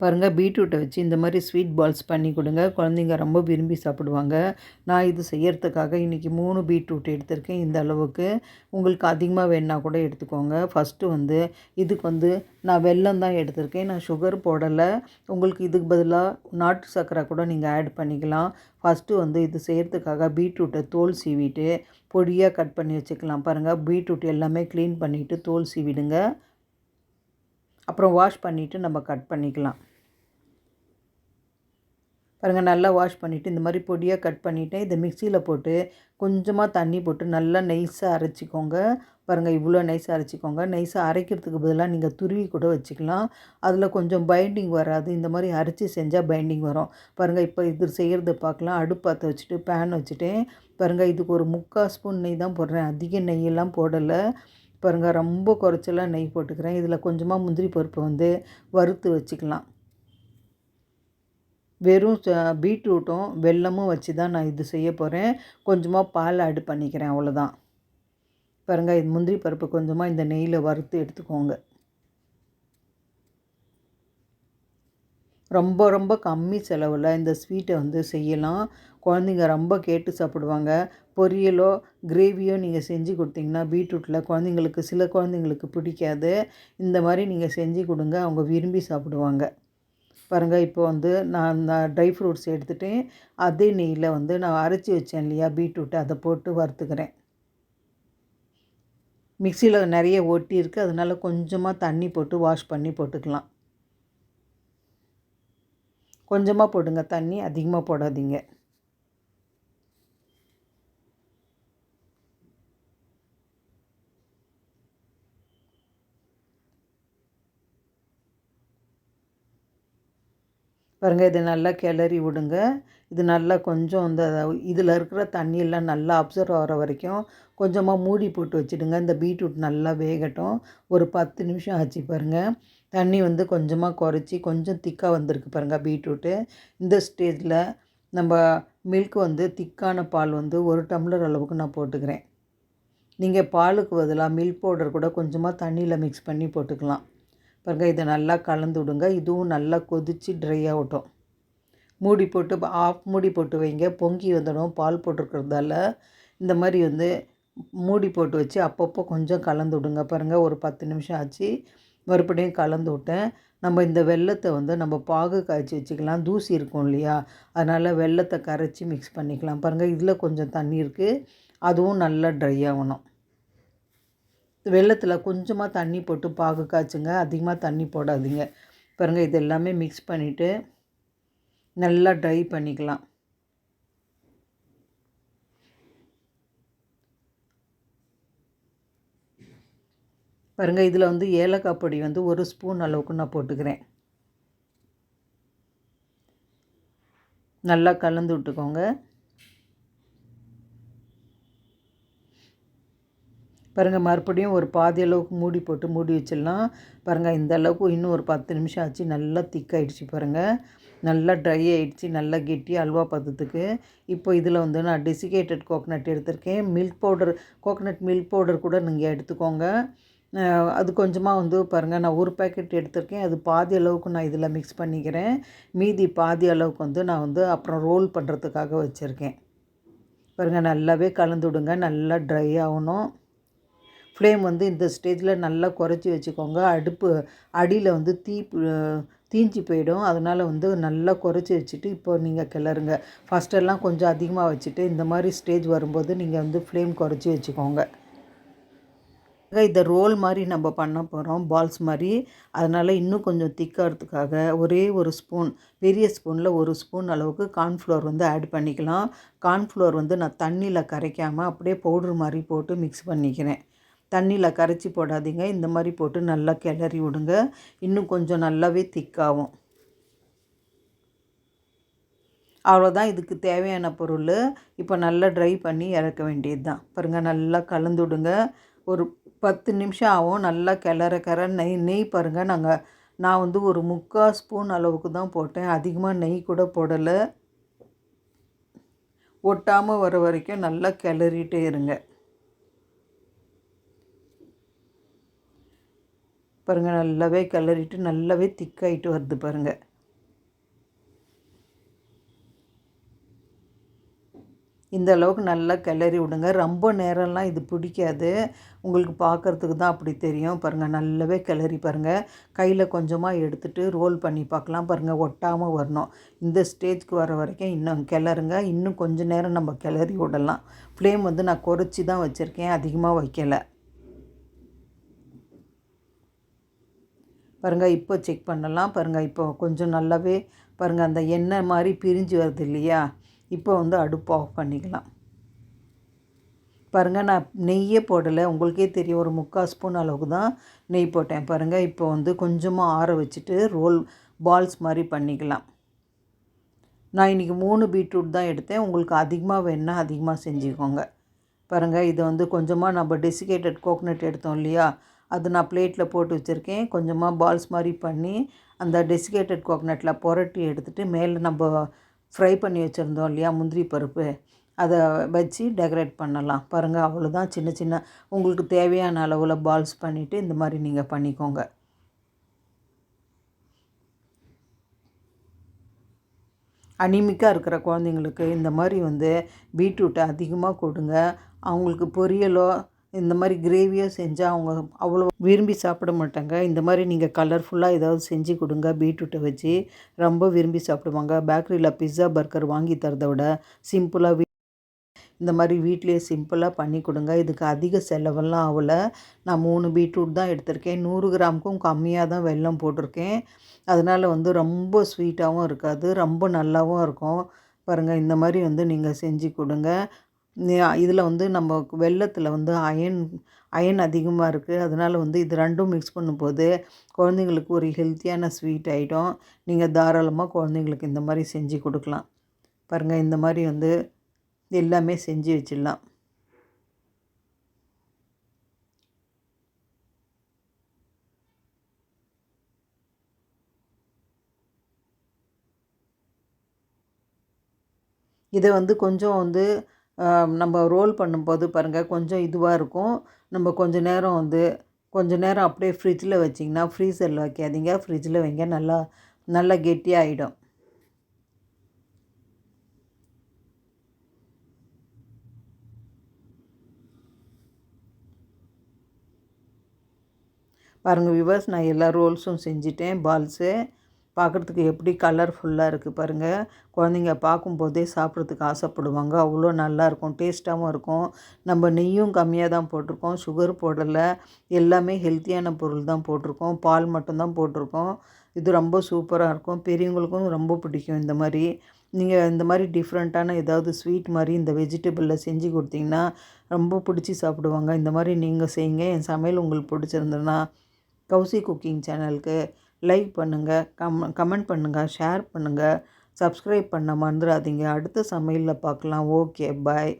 பாருங்கள் பீட்ரூட்டை வச்சு இந்த மாதிரி ஸ்வீட் பால்ஸ் பண்ணி கொடுங்க. குழந்தைங்க ரொம்ப விரும்பி சாப்பிடுவாங்க. நான் இது செய்யறதுக்காக இன்றைக்கி மூணு பீட்ரூட் எடுத்திருக்கேன் இந்த அளவுக்கு. உங்களுக்கு அதிகமாக வேணா கூட எடுத்துக்கோங்க. ஃபஸ்ட்டு வந்து இதுக்கு வந்து நான் வெல்லம் தான் எடுத்திருக்கேன். நான் சுகர் போடலை. உங்களுக்கு இதுக்கு பதிலாக நாட்டு சர்க்கரை கூட நீங்கள் ஆட் பண்ணிக்கலாம். ஃபஸ்ட்டு வந்து இது செய்கிறதுக்காக பீட்ரூட்டை தோல் சீவிட்டு பொடியாக கட் பண்ணி வச்சுக்கலாம். பாருங்கள் பீட்ரூட் எல்லாமே க்ளீன் பண்ணிவிட்டு தோல் சீவிடுங்க. அப்புறம் வாஷ் பண்ணிவிட்டு நம்ம கட் பண்ணிக்கலாம். பாருங்கள் நல்லா வாஷ் பண்ணிவிட்டு இந்த மாதிரி பொடியாக கட் பண்ணிவிட்டேன் இதை மிக்சியில் போட்டு கொஞ்சமாக தண்ணி போட்டு நல்லா நைஸாக அரைச்சிக்கோங்க. பாருங்கள் இவ்வளோ நைஸாக அரைச்சிக்கோங்க. நைஸாக அரைக்கிறதுக்கு பதிலாக நீங்கள் துருவி கூட வச்சுக்கலாம். அதில் கொஞ்சம் பைண்டிங் வராது. இந்த மாதிரி அரைச்சி செஞ்சால் பைண்டிங் வரும். பாருங்கள் இப்போ இது செய்கிறத பார்க்கலாம். அடுப்பத்தை வச்சுட்டு பேன் வச்சுட்டேன் பாருங்கள் இதுக்கு ஒரு முக்கால் ஸ்பூன் நெய் தான் போடுறேன். அதிக நெய்யெல்லாம் போடலை. பாருங்கள் ரொம்ப குறைச்சலாக நெய் போட்டுக்கிறேன். இதில் கொஞ்சமாக முந்திரி பருப்பு வந்து வறுத்து வச்சுக்கலாம். வெறும் பீட்ரூட்டும் வெல்லமும் வச்சு தான் நான் இது செய்ய போகிறேன் கொஞ்சமாக பால் ஆட் பண்ணிக்கிறேன் அவ்வளோதான் பாருங்கள் இது முந்திரி பருப்பு கொஞ்சமாக இந்த நெய்யில் வறுத்து எடுத்துக்கோங்க. ரொம்ப ரொம்ப கம்மி செலவில் இந்த ஸ்வீட்டை வந்து செய்யலாம். குழந்தைங்க ரொம்ப கேட்டு சாப்பிடுவாங்க. பொரியலோ கிரேவியோ நீங்கள் செஞ்சு கொடுத்தீங்கன்னா பீட்ரூட்டில் குழந்தைங்களுக்கு சில குழந்தைங்களுக்கு பிடிக்காது. இந்த மாதிரி நீங்கள் செஞ்சு கொடுங்க அவங்க விரும்பி சாப்பிடுவாங்க. பாருங்கள் இப்போ வந்து நான் ட்ரை ஃப்ரூட்ஸ் எடுத்துகிட்டேன் அதே நெய்யில் வந்து நான் அரைச்சி வச்சேன் இல்லையா பீட்ரூட்டை. அதை போட்டு வறுத்துக்கிறேன். மிக்சியில் நிறைய ஒட்டி இருக்குது அதனால் கொஞ்சமாக தண்ணி போட்டு வாஷ் பண்ணி போட்டுக்கலாம். கொஞ்சமாக போடுங்க தண்ணி. அதிகமாக போடாதீங்க. பாருங்கள் இதை நல்லா கிளறி விடுங்க. இது நல்லா கொஞ்சம் இந்த இதில் இருக்கிற தண்ணியெல்லாம் நல்லா அப்சர்வ் ஆகிற வரைக்கும் கொஞ்சமாக மூடி போட்டு வச்சுடுங்க. இந்த பீட்ரூட் நல்லா வேகட்டும். ஒரு பத்து நிமிஷம் ஆச்சு பாருங்கள் தண்ணி வந்து கொஞ்சமாக குறைச்சி கொஞ்சம் திக்காக வந்திருக்கு பாருங்கள் பீட்ரூட்டு. இந்த ஸ்டேஜில் நம்ம மில்க் வந்து திக்கான பால் வந்து ஒரு டம்ளர் அளவுக்கு நான் போட்டுக்கிறேன். நீங்கள் பாலுக்கு பதிலாக மில்க் பவுடர் கூட கொஞ்சமாக தண்ணியில் மிக்ஸ் பண்ணி போட்டுக்கலாம். பாருங்கள் இதை நல்லா கலந்து விடுங்க. இதுவும் நல்லா கொதித்து ட்ரை ஆகட்டும். மூடி போட்டு ஆஃப் மூடி போட்டு வைங்க. பொங்கி வந்துடும் பால் போட்டிருக்கிறதால இந்த மாதிரி வந்து மூடி போட்டு வச்சு அப்பப்போ கொஞ்சம் கலந்து விடுங்க. பாருங்கள் ஒரு பத்து நிமிஷம் ஆச்சு. மறுபடியும் கலந்து விட்டேன். நம்ம இந்த வெள்ளத்தை வந்து நம்ம பாகு காய்ச்சி வச்சுக்கலாம். தூசி இருக்கும் இல்லையா? அதனால் வெள்ளத்தை கரைச்சி மிக்ஸ் பண்ணிக்கலாம். பாருங்கள் இதில் கொஞ்சம் தண்ணி இருக்குது அதுவும் நல்லா ட்ரை ஆகணும். வெள்ளத்தில் கொஞ்சமாக தண்ணி போட்டு பாகு காய்ச்சுங்க. அதிகமாக தண்ணி போடாதீங்க. பாருங்கள் இது எல்லாமே மிக்ஸ் பண்ணிவிட்டு நல்லா ட்ரை பண்ணிக்கலாம். பாருங்கள் இதில் வந்து ஏலக்காய் பொடி வந்து ஒரு ஸ்பூன் அளவுக்கு நான் போட்டுக்கிறேன். நல்லா கலந்து விட்டுக்கோங்க. பாருங்கள் மறுபடியும் ஒரு பாதி அளவுக்கு மூடி போட்டு மூடி வச்சிடலாம். பாருங்கள் இந்த அளவுக்கு இன்னும் ஒரு பத்து நிமிஷம் ஆச்சு. நல்லா திக்காயிடுச்சு பாருங்கள் நல்லா ட்ரை ஆகிடுச்சு நல்லா கெட்டி அல்வா பதத்துக்கு. இப்போ இதில் வந்து நான் டெசிகேட்டட் கோகனட் எடுத்திருக்கேன். Milk powder coconut milk powder கூட நீங்கள் எடுத்துக்கோங்க. அது கொஞ்சமாக வந்து பாருங்கள் நான் ஒரு பேக்கெட் எடுத்திருக்கேன். அது பாதி அளவுக்கு நான் இதில் மிக்ஸ் பண்ணிக்கிறேன். மீதி பாதி அளவுக்கு வந்து நான் வந்து அப்புறம் ரோல் பண்ணுறதுக்காக வச்சுருக்கேன். பாருங்கள் நல்லாவே கலந்து விடுங்க. நல்லா ட்ரை ஆகணும். ஃப்ளேம் வந்து இந்த ஸ்டேஜில் நல்லா குறைச்சி வச்சுக்கோங்க. அடுப்பு அடியில் வந்து தீ தீஞ்சி போயிடும். அதனால் வந்து நல்லா குறைச்சி வச்சுட்டு இப்போ நீங்கள் கிளறுங்க. ஃபஸ்ட்டெல்லாம் கொஞ்சம் அதிகமாக வச்சுட்டு இந்த மாதிரி ஸ்டேஜ் வரும்போது நீங்கள் வந்து ஃப்ளேம் குறைச்சி வச்சுக்கோங்க. இதை ரோல் மாதிரி நம்ம பண்ண போகிறோம் பால்ஸ் மாதிரி. அதனால் இன்னும் கொஞ்சம் திக்கிறதுக்காக ஒரே ஒரு ஸ்பூன் பெரிய ஸ்பூனில் ஒரு ஸ்பூன் அளவுக்கு கார்ன்ஃப்ளோர் வந்து ஆட் பண்ணிக்கலாம். கார்ன்ஃப்ளோர் வந்து நான் தண்ணியில் கரைக்காமல் அப்படியே பவுட்ரு மாதிரி போட்டு மிக்ஸ் பண்ணிக்கிறேன். தண்ணியில் கரைச்சி போடாதீங்க. இந்த மாதிரி போட்டு நல்லா கிளறி விடுங்க. இன்னும் கொஞ்சம் நல்லாவே திக்காகும். அவ்வளோதான் இதுக்கு தேவையான பொருள். இப்போ நல்லா ட்ரை பண்ணி இறக்க வேண்டியது தான் பாருங்கள் நல்லா கலந்து விடுங்க. ஒரு பத்து நிமிஷம் ஆகும். நல்லா கிளற கிளற. நெய் நெய் பாருங்கள் நாங்கள் நான் வந்து ஒரு முக்கால் ஸ்பூன் அளவுக்கு தான் போட்டேன். அதிகமாக நெய் கூட போடலை. ஒட்டாமல் வர வரைக்கும் நல்லா கிளறிட்டே இருங்க. பாருங்கள் நல்லாவே கலரிட்டு நல்லாவே திக்காயிட்டு வருது பாருங்கள் இந்த அளவுக்கு நல்லா கிளறி விடுங்க. ரொம்ப நேரம்லாம் இது பிடிக்காது. உங்களுக்கு பார்க்குறதுக்கு தான் அப்படி தெரியும். பாருங்கள் நல்லாவே கிளறி பாருங்கள் கையில் கொஞ்சமாக எடுத்துகிட்டு ரோல் பண்ணி பார்க்கலாம். பாருங்கள் ஒட்டாமல் வரணும். இந்த ஸ்டேஜ்க்கு வர வரைக்கும் இன்னும் கிளறுங்க. இன்னும் கொஞ்சம் நேரம் நம்ம கிளறி விடலாம். ஃப்ளேம் வந்து நான் குறைச்சி தான் வச்சுருக்கேன். அதிகமாக வைக்கலை. பாருங்கள் இப்போ செக் பண்ணலாம். பாருங்கள் இப்போ கொஞ்சம் நல்லாவே பாருங்கள் அந்த எண்ணெய் மாதிரி பிரிஞ்சு வருது இல்லையா? இப்போ வந்து அடுப்பு ஆஃப் பண்ணிக்கலாம். பாருங்கள் நான் நெய்யே போடலை. உங்களுக்கே தெரியும் ஒரு முக்கால் ஸ்பூன் அளவுக்கு தான் நெய் போட்டேன். பாருங்கள் இப்போ வந்து கொஞ்சமாக ஆற வச்சுட்டு ரோல் பால்ஸ் மாதிரி பண்ணிக்கலாம். நான் இன்றைக்கி மூணு பீட்ரூட் தான் எடுத்தேன். உங்களுக்கு அதிகமாக வேணால் அதிகமாக செஞ்சுக்கோங்க. பாருங்கள் இது வந்து கொஞ்சமாக நம்ம டெசிகேட்டட் கோகனட் எடுத்தோம் இல்லையா? அது நான் பிளேட்டில் போட்டு வச்சுருக்கேன். கொஞ்சமாக பால்ஸ் மாதிரி பண்ணி அந்த டெசிகேட்டட் கோகனட்டில் புரட்டி எடுத்துகிட்டு மேலே நம்ம ஃப்ரை பண்ணி வச்சுருந்தோம் இல்லையா முந்திரி பருப்பு. அதை வச்சு டெக்கரேட் பண்ணலாம். பாருங்கள் அவ்வளோதான் சின்ன சின்ன. உங்களுக்கு தேவையான அளவில் பால்ஸ் பண்ணிவிட்டு இந்த மாதிரி நீங்கள் பண்ணிக்கோங்க. அனிமிக்காக இருக்கிற குழந்தைங்களுக்கு இந்த மாதிரி வந்து பீட்ரூட்டை அதிகமாக கொடுங்க. அவங்களுக்கு பொரியலோ இந்த மாதிரி கிரேவியாக செஞ்சால் அவங்க அவ்வளோ விரும்பி சாப்பிட மாட்டாங்க. இந்த மாதிரி நீங்கள் கலர்ஃபுல்லாக ஏதாவது செஞ்சு கொடுங்க. பீட்ரூட்டை வச்சு ரொம்ப விரும்பி சாப்பிடுவாங்க. பேக்கரியில் பிஸ்ஸா பர்கர் வாங்கி தரதை விட சிம்பிளாக இந்த மாதிரி வீட்லேயே சிம்பிளாக பண்ணி கொடுங்க. இதுக்கு அதிக செலவெல்லாம் ஆகலை. நான் மூணு பீட்ரூட் தான் எடுத்திருக்கேன். நூறு கிராமுக்கும் கம்மியாக தான் வெல்லம் போட்டிருக்கேன். அதனால் வந்து ரொம்ப ஸ்வீட்டாகவும் இருக்காது. ரொம்ப நல்லாவும் இருக்கும். பாருங்கள் இந்த மாதிரி வந்து நீங்கள் செஞ்சு கொடுங்க. இதில் வந்து நம்ம வெள்ளத்தில் வந்து அயன் அயன் அதிகமாக இருக்குது அதனால் வந்து இது ரெண்டும் மிக்ஸ் பண்ணும்போது குழந்தைங்களுக்கு ஒரு ஹெல்த்தியான ஸ்வீட் ஐட்டம் நீங்கள் தாராளமாக குழந்தைங்களுக்கு இந்த மாதிரி செஞ்சு கொடுக்கலாம். பாருங்கள் இந்த மாதிரி வந்து எல்லாமே செஞ்சு வச்சிடலாம். இதை வந்து கொஞ்சம் வந்து நம்ம ரோல் பண்ணும்போது பாருங்கள் கொஞ்சம் இதுவாக இருக்கும். நம்ம கொஞ்சம் நேரம் வந்து கொஞ்சம் நேரம் அப்படியே ஃப்ரிட்ஜில் வச்சிங்கன்னா ஃப்ரீசரில் வைக்காதீங்க. ஃப்ரிட்ஜில் வைங்க நல்லா நல்லா கெட்டியாகிடும் பாருங்கள் விவர்ஸ் நான் எல்லா ரோல்ஸும் செஞ்சிட்டேன் பால்ஸு பார்க்குறதுக்கு எப்படி கலர்ஃபுல்லாக இருக்குது பாருங்கள் குழந்தைங்க பார்க்கும்போதே சாப்பிட்றதுக்கு ஆசைப்படுவாங்க. அவ்வளோ நல்லாயிருக்கும் டேஸ்ட்டாகவும் இருக்கும். நம்ம நெய்யும் கம்மியாக தான் போட்டிருக்கோம். சுகர் போடலை. எல்லாமே ஹெல்த்தியான பொருள் தான் போட்டிருக்கோம். பால் மட்டும்தான் போட்டிருக்கோம். இது ரொம்ப சூப்பராக இருக்கும். பெரியவங்களுக்கும் ரொம்ப பிடிக்கும் இந்த மாதிரி. நீங்கள் இந்த மாதிரி டிஃப்ரெண்ட்டான ஏதாவது ஸ்வீட் மாதிரி இந்த வெஜிடபிளில் செஞ்சு கொடுத்தீங்கன்னா ரொம்ப பிடிச்சி சாப்பிடுவாங்க. இந்த மாதிரி நீங்கள் செய்யுங்க. என் சமையல் உங்களுக்கு பிடிச்சிருந்ததுன்னா கௌசி குக்கிங் சேனலுக்கு லைக் பண்ணுங்கள் கம் கமெண்ட் பண்ணுங்கள் ஷேர் பண்ணுங்கள் சப்ஸ்கிரைப் பண்ண மறந்துடாதீங்க. அடுத்த சமையலில் பார்க்கலாம். Okay bye.